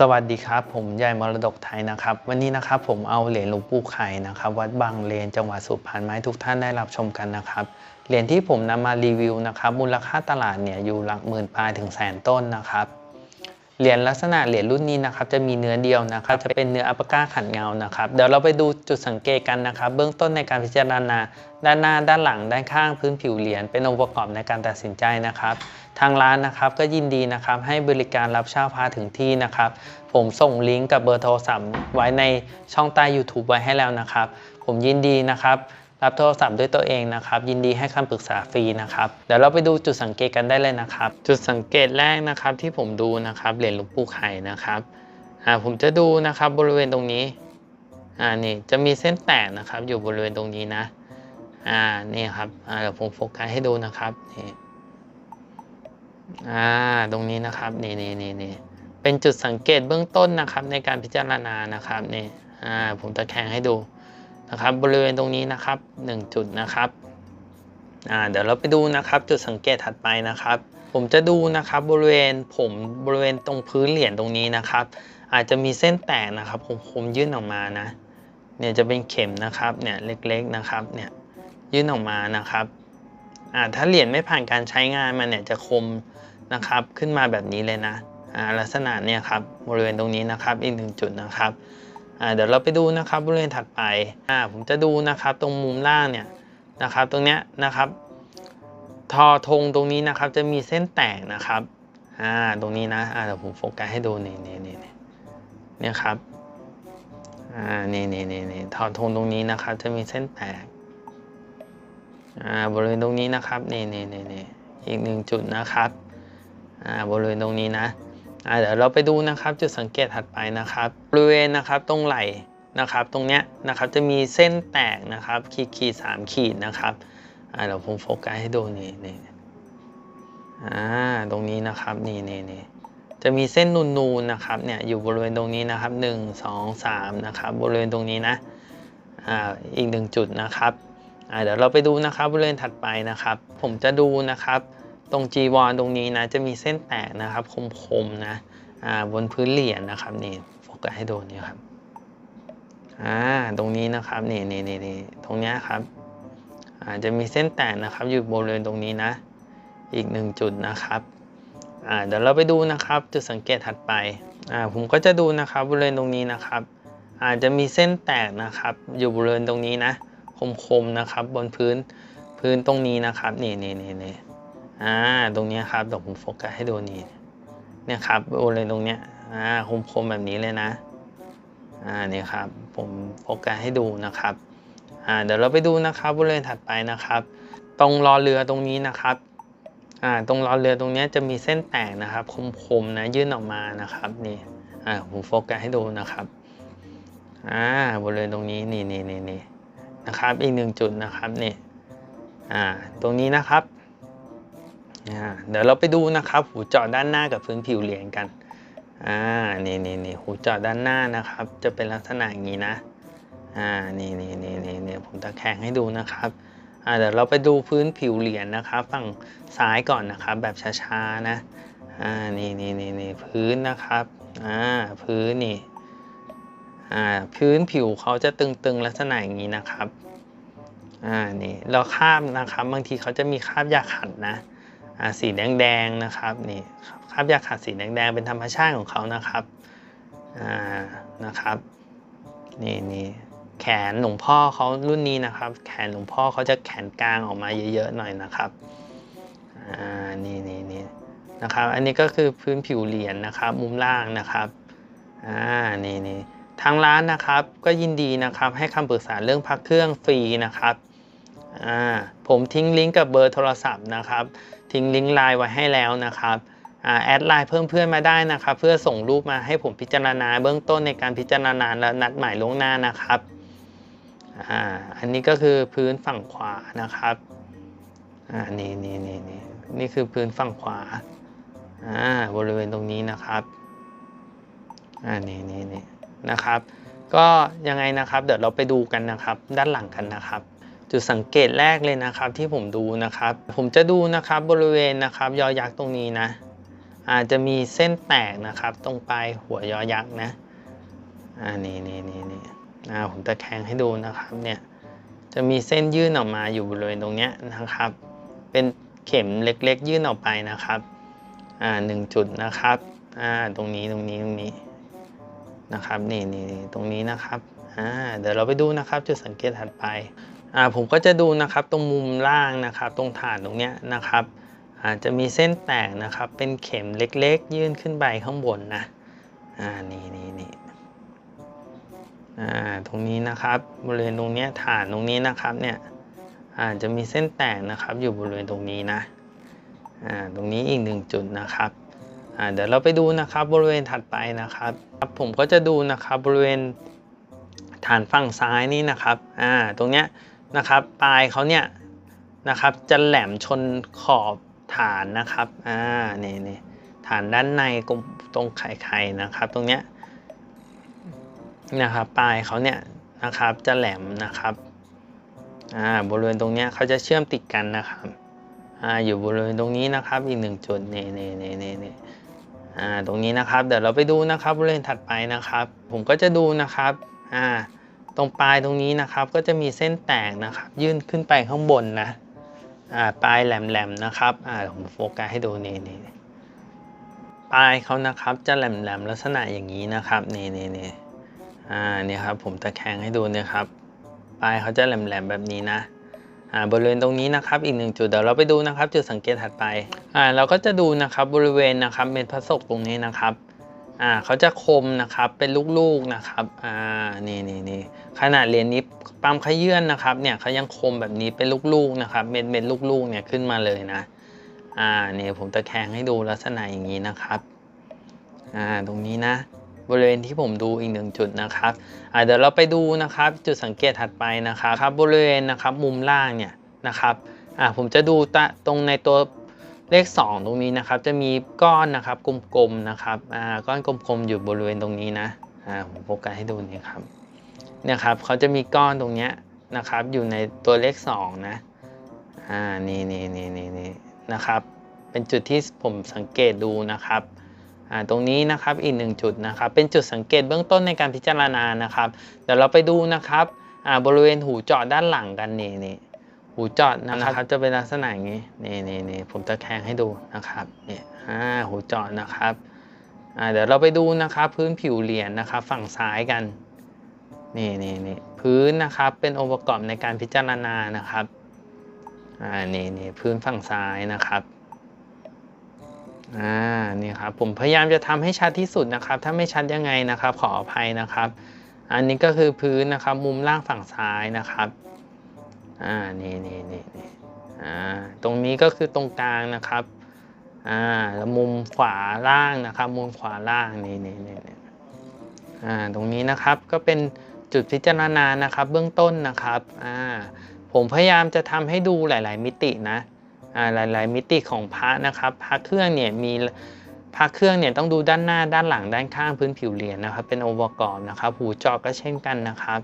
สวัสดีครับ ผมยายมรดกไทยนะครับ วันนี้นะครับผมเอาเหรียญหลวงปู่ไข่นะครับ วัดบางเลนจังหวัดสุพรรณมาให้ทุกท่านได้รับชมกันนะครับเหรียญที่ผมนำมารีวิวนะครับ มูลค่าตลาดเนี่ยอยู่หลักหมื่นปลายถึงแสนต้นนะครับ เหรียญลักษณะเหรียญรุ่นนี้นะครับจะมีเนื้อเดียวนะครับจะเป็นเนื้ออัปปะก้าขันเงานะครับเดี๋ยวเราไปดูจุดสังเกตกันนะครับ เบื้องต้นในการพิจารณา ด้านหน้าด้านหลังด้านข้างพื้นผิวเหรียญเป็นองค์ประกอบในการตัดสินใจนะครับ ทางร้านนะครับก็ยินดีนะครับให้บริการรับเช่าพาถึงที่นะครับ ผมส่งลิงก์กับเบอร์โทรศัพท์ไว้ในช่องใต้ YouTube ไว้ให้แล้วนะครับ ผมยินดีนะครับ รับโทรศัพท์ด้วยตัวเองนะครับ ยินดีให้คำปรึกษาฟรีนะครับ เดี๋ยวเราไปดูจุดสังเกตกันได้เลยนะครับ จุดสังเกตแรกนะครับที่ผมดูนะครับเหรียญหลวงปู่ไข่นะครับอ่าผมจะดูนะครับบริเวณตรงนี้อ่านี่จะมีเส้นแตกนะครับ อยู่บริเวณตรงนี้นะอ่านี่ครับอ่าเดี๋ยวผมโฟกัสให้ดูนะครับนี่อ่าตรงนี้นะครับนี่นี่นี่นี่เป็นจุดสังเกตเบื้องต้นนะครับในการพิจารณานะครับนี่อ่าผมตะแคงให้ดู นะครับบริเวณตรงนี้นะครับ 1 จุดนะครับอ่าเดี๋ยวเราไปดูนะครับจุดสังเกตถัดไปนะครับ ผมจะดูนะครับบริเวณผมบริเวณตรงพื้นเหรียญตรงนี้นะครับ อาจจะมีเส้นแตกนะครับผมผมยื่นออกมานะเนี่ยจะเป็นเข็มนะครับเนี่ยเล็กๆนะครับเนี่ยยื่นออกมานะครับอ่าถ้าเหรียญไม่ผ่านการใช้งานมันเนี่ยจะคมนะครับขึ้นมาแบบนี้เลยนะอ่าลักษณะเนี่ยครับบริเวณตรงนี้นะครับอีกหนึ่งจุดนะครับ เดี๋ยวเราไปดูนะครับบริเวณถัดไปอ่าผมจะดูนะครับตรงมุมล่างเนี่ยนะครับตรงเนี้ยนะครับทอธงตรงนี้นะครับจะมีเส้นแตกนะครับอ่าตรงนี้นะอ่าเดี๋ยวผมโฟกัสให้ดูนี่นี่นี่นี่เนี่ยครับอ่านี่นี่นี่นี่ทอธงตรงนี้นะครับจะมีเส้นแตกอ่าบริเวณตรงนี้นะครับนี่นี่นี่นี่อีกหนึ่งจุดนะครับอ่าบริเวณตรงนี้นะ เดี๋ยวเราไปดูนะครับจุดสังเกตถัดไปนะครับบริเวณนะครับตรงไหล่นะครับ ตรงเนี้ยนะครับจะมีเส้นแตกนะครับขีดขีดสามขีดนะครับเดี๋ยวผมโฟกัสให้ดูนี่นี่อ่าตรงนี้นะครับนี่นี่นี่จะมีเส้นนูนๆนะครับเนี่ยอยู่บริเวณตรงนี้นะครับหนึ่งสองสามนะครับบริเวณตรงนี้นะอ่าอีกหนึ่งจุดนะครับอ่าเดี๋ยวเราไปดูนะครับบริเวณถัดไปนะครับ ผมจะดูนะครับ ตรงจีวรตรงนี้นะจะมีเส้นแตกนะครับคมๆนะอ่าบนพื้นเหรียญนะครับนี่โฟกัสให้โดูนี่ครับอ่าตรงนี้นะครับนี่นี่นี่นี่ตรงเนี้ยครับอาจะมีเส้นแตกนะครับอยู่บริเวณตรงนี้นะ อีกหนึ่งจุดนะครับอ่าเดี๋ยวเราไปดูนะครับ จุดสังเกตถัดไปอ่าผมก็จะดูนะครับบริเวณตรงนี้นะครับ อาจจะมีเส้นแตกนะครับ อยู่บริเวณตรงนี้นะ คมๆนะครับ บนพื้นพื้นตรงนี้นะครับนี่นี่นี่นี่ อ่าตรงนี้ครับเดี๋ยวผมโฟกัสให้ดูนี่เนี่ยครับบริเวณตรงเนี้ยอ่าคมๆแบบนี้เลยนะอ่านี่ครับผมโฟกัสให้ดูนะครับอ่าเดี๋ยวเราไปดูนะครับบริเวณถัดไปนะครับ ตรงรอเรือตรงนี้นะครับอ่าตรงรอเรือตรงเนี้ยจะมีเส้นแตกนะครับ คมๆนะยื่นออกมานะครับนี่อ่าผมโฟกัสให้ดูนะครับอ่าบริเวณตรงนี้นี่นี่นี่นะครับอีกหนึ่งจุดนะครับนี่อ่าตรงนี้นะครับ เดี๋ยวเราไปดูนะครับ หูเจาะด้านหน้ากับพื้นผิวเหรียญกันอ่านี่นี่นี่หูเจาะด้านหน้านะครับ จะเป็นลักษณะอย่างนี้นะอ่านี่นี่นี่นี่นี่ผมตะแคงให้ดูนะครับอ่าเดี๋ยวเราไปดูพื้นผิวเหรียญนะครับ ฝั่งซ้ายก่อนนะครับ แบบช้าๆนะอ่านี่นี่นี่นี่พื้นนะครับอ่าพื้นนี่อ่าพื้นผิวเขาจะตึงๆลักษณะอย่างนี้นะครับอ่านี่เราคาบนะครับ บางทีเขาจะมีคาบยาขัดนะ สีแดงๆนะครับนี่คราบยาขัดสีแดงๆเป็นธรรมชาติของเขานะครับอ่านะครับนี่นี่แขนหลวงพ่อเขารุ่นนี้นะครับ แขนหลวงพ่อเขาจะแขนกลางออกมาเยอะๆหน่อยนะครับอ่านี่นี่นี่นะครับอันนี้ก็คือพื้นผิวเหรียญนะครับ มุมล่างนะครับอ่านี่นี่ทางร้านนะครับก็ยินดีนะครับให้คำปรึกษาเรื่องพักเครื่องฟรีนะครับ อ่าผมทิ้งลิงก์กับเบอร์โทรศัพท์นะครับ ทิ้งลิงก์ไลน์ไว้ให้แล้วนะครับอแอดไลน์เพิ่มเพื่อนมาได้นะครับ เพื่อส่งรูปมาให้ผมพิจารณาเบื้องต้นในการพิจารณาและนัดหมายล่วงหน้านะครับอ่าอันนี้ก็คือพื้นฝั่งขวานะครับอ่านี่นี่นี่นี่นี่คือพื้นฝั่งขวาอ่าบริเวณตรงนี้นะครับอ่านี่นี่นี่นะครับ ก็ยังไงนะครับ เดี๋ยวเราไปดูกันนะครับ ด้านหลังกันนะครับ จุดสังเกตแรกเลยนะครับที่ผมดูนะครับ ผมจะดูนะครับบริเวณนะครับยอยักษ์ตรงนี้นะ อาจจะมีเส้นแตกนะครับ ตรงปลายหัวยอยักษ์นะอ่านี่นี่นี่นี่อ่าผมตะแคงให้ดูนะครับเนี่ยจะมีเส้นยื่นออกมาอยู่บริเวณตรงเนี้ยนะครับ เป็นเข็มเล็กๆ ยื่นออกไปนะครับอ่าหนึ่งจุดนะครับอ่าตรงนี้ตรงนี้ตรงนี้นะครับนี่นี่นี่ตรงนี้นะครับอ่าเดี๋ยวเราไปดูนะครับ จุดสังเกตถัดไป อ่าผมก็จะดูนะครับตรงมุมล่างนะครับ ตรงฐานตรงเนี้ยนะครับอาจจะมีเส้นแตกนะครับเป็นเข็มเล็กๆ ยื่นขึ้นไปข้างบนนะอ่านี่นี่นี่อ่าตรงนี้นะครับบริเวณตรงเนี้ยฐานตรงนี้นะครับเนี่ยอาจจะมีเส้นแตกนะครับอยู่บริเวณตรงนี้นะอ่าตรงนี้อีกหนึ่งจุดนะครับอ่าเดี๋ยวเราไปดูนะครับบริเวณถัดไปนะครับผมก็จะดูนะครับบริเวณฐานฝั่งซ้ายนี่นะครับอ่าตรงเนี้ย นะครับปลายเขาเนี่ยนะครับจะแหลมชนขอบฐานนะครับอ่านี่นี่ฐานด้านในกมตรงไข่ไข่นะครับตรงเนี้ยนะครับปลายเขาเนี่ยนะครับจะแหลมนะครับอ่าบริเวณตรงเนี้ยเขาจะเชื่อมติดกันนะครับอ่าอยู่บริเวณตรงนี้นะครับอีกหนึ่งจุดนี่นี่นี่นี่นี่อ่าตรงนี้นะครับเดี๋ยวเราไปดูนะครับบริเวณถัดไปนะครับ ผมก็จะดูนะครับอ่า ตรงปลายตรงนี้นะครับก็จะมีเส้นแตกนะครับ ยื่นขึ้นไปข้างบนนะอ่าปลายแหลมๆนะครับอ่าผมโฟกัสให้ดูนี่นี่ปลายเขานะครับจะแหลมๆลักษณะอย่างนี้นะครับนี่นี่นี่อ่านี่ครับผมตะแคงให้ดูเนี่ยครับปลายเขาจะแหลมๆแบบนี้นะอ่าบริเวณตรงนี้นะครับอีกหนึ่งจุดเดี๋ยวเราไปดูนะครับ จุดสังเกตถัดไปอ่าเราก็จะดูนะครับบริเวณนะครับเม็ดพระศกตรงนี้นะครับ อ่าเขาจะคมนะครับเป็นลูกๆนะครับอ่านี่นี่นี่ขนาดเหรียญนี้ปั๊มขยื่นนะครับเนี่ยเขายังคมแบบนี้เป็นลูกๆนะครับเม็ดเม็ดลูกๆเนี่ยขึ้นมาเลยนะอ่าเนี่ยผมตะแคงให้ดูลักษณะอย่างนี้นะครับอ่าตรงนี้นะ บริเวณที่ผมดูอีกหนึ่งจุดนะครับอ่าเดี๋ยวเราไปดูนะครับ จุดสังเกตถัดไปนะครับครับบริเวณนะครับมุมล่างเนี่ยนะครับอ่าผมจะดูตะตรงในตัว เลข 2 ตรงนี้นะครับจะมีก้อนนะครับกลมๆนะครับอ่าก้อนกลมๆอยู่บริเวณตรงนี้นะอ่าผมโฟกัสให้ดูนี่ครับเนี่ยครับเขาจะมีก้อนตรงเนี้ยนะครับอยู่ในตัวเลข 2 นะอ่านี่นี่นี่นี่นี่นะครับเป็นจุดที่ผมสังเกตดูนะครับอ่าตรงนี้นะครับอีกหนึ่งจุดนะครับเป็นจุดสังเกตเบื้องต้นในการพิจารณานะครับเดี๋ยวเราไปดูนะครับอ่าบริเวณหูเจาะด้านหลังกันนี่นี่ หูเจาะนะครับ จะเป็นลักษณะอย่างนี้นี่นี่นี่ผมตะแคงให้ดูนะครับเนี่ยอ่าหูเจาะนะครับอ่าเดี๋ยวเราไปดูนะครับพื้นผิวเหรียญนะครับ ฝั่งซ้ายกันนี่นี่นี่พื้นนะครับเป็นองค์ประกอบในการพิจารณานะครับอ่านี่นี่พื้นฝั่งซ้ายนะครับอ่านี่ครับผมพยายามจะทำให้ชัดที่สุดนะครับ ถ้าไม่ชัดยังไงนะครับ ขออภัยนะครับ อันนี้ก็คือพื้นนะครับมุมล่างฝั่งซ้ายนะครับ อ่านี่นี่นี่นี่อ่าตรงนี้ก็คือตรงกลางนะครับอ่าแล้วมุมขวาล่างนะครับมุมขวาล่างนี่นี่นี่นี่อ่าตรงนี้นะครับก็เป็นจุดพิจารณานะครับเบื้องต้นนะครับอ่าผมพยายามจะทำให้ดูหลาย ๆ มิตินะอ่าหลาย ๆ มิติของพระนะครับพระเครื่องเนี่ยมีพระเครื่องเนี่ยต้องดูด้านหน้าด้านหลังด้านข้างพื้นผิวเหรียญนะครับ เป็นองค์ประกอบนะครับ หูจาะก็เช่นกันนะครับ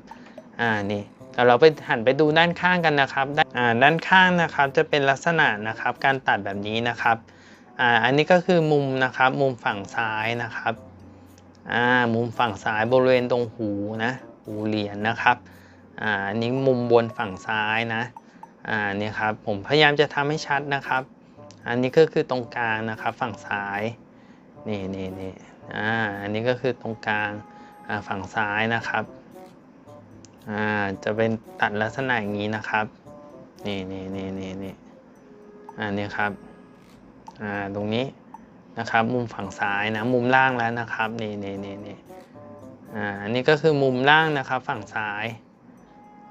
อ่านี่ แต่เราไปหันไปดูด้านข้างกันนะครับด้านข้างนะครับจะเป็นลักษณะนะครับการตัดแบบนี้นะครับอ่าอันนี้ก็คือมุมนะครับมุมฝั่งซ้ายนะครับอ่ามุมฝั่งซ้ายบริเวณตรงหูนะหูเหรียญนะครับอ่าอันนี้มุมบนฝั่งซ้ายนะอ่าเนี่ยครับผมพยายามจะทำให้ชัดนะครับ อันนี้ก็คือตรงกลางนะครับฝั่งซ้ายนี่นี่นี่อ่าอันนี้ก็คือตรงกลางอ่าฝั่งซ้ายนะครับ อ่าจะเป็นตัดลักษณะอย่างนี้นะครับ นี่นี่นี่นี่นี่อ่านี่ครับอ่าตรงนี้นะครับมุมฝั่งซ้ายนะมุมล่างแล้วนะครับนี่นี่นี่นี่อ่าอันนี้ก็คือมุมล่างนะครับฝั่งซ้าย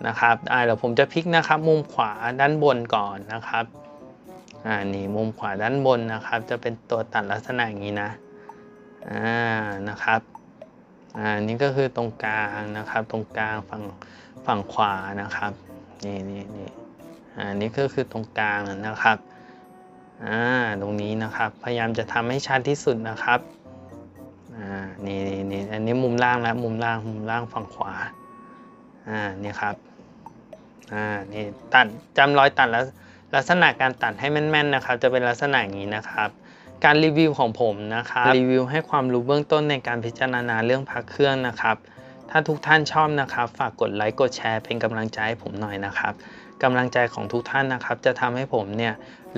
นะครับอ่าเดี๋ยวผมจะพลิกนะครับ มุมขวาด้านบนก่อนนะครับอ่านี่มุมขวาด้านบนนะครับ จะเป็นตัวตัดลักษณะอย่างนี้นะอ่านะครับ อ่านี่ก็คือตรงกลางนะครับ ตรงกลางฝั่งฝั่งขวานะครับนี่นี่นี่อ่านี่ก็คือตรงกลางนะครับอ่าตรงนี้นะครับ พยายามจะทำให้ชัดที่สุดนะครับอ่านี่นี่นี่อันนี้มุมล่างแล้วมุมล่างมุมล่างฝั่งขวาอ่านี่ครับอ่านี่ตัดจำรอยตัดแล้วลักษณะการตัดให้แม่นๆนะครับ จะเป็นลักษณะอย่างนี้นะครับ การรีวิวของผมนะครับรีวิวให้ความรู้เบื้องต้นในการพิจารณาเรื่องพักเครื่องนะครับ ถ้าทุกท่านชอบนะครับ ฝากกดไลค์กดแชร์เป็นกำลังใจให้ผมหน่อยนะครับกำลังใจของทุกท่านนะครับ จะทำให้ผมเนี่ย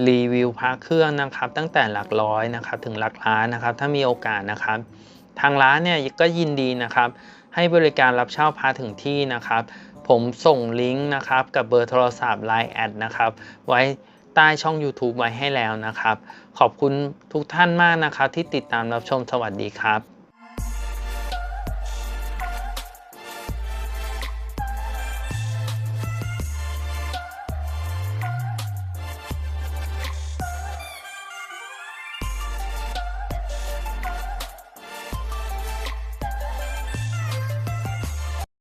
รีวิวพักเครื่องนะครับ ตั้งแต่หลักร้อยนะครับ ถึงหลักล้านนะครับ ถ้ามีโอกาสนะครับ ทางร้านเนี่ยก็ยินดีนะครับ ให้บริการรับเช่าพาถึงที่นะครับ ผมส่งลิงก์นะครับ กับเบอร์โทรศัพท์ Line แอดนะครับ ไว้ ใต้ช่อง YouTube ไว้ให้แล้วนะครับ ขอบคุณทุกท่านมากนะครับที่ติดตามรับชมสวัสดีครับ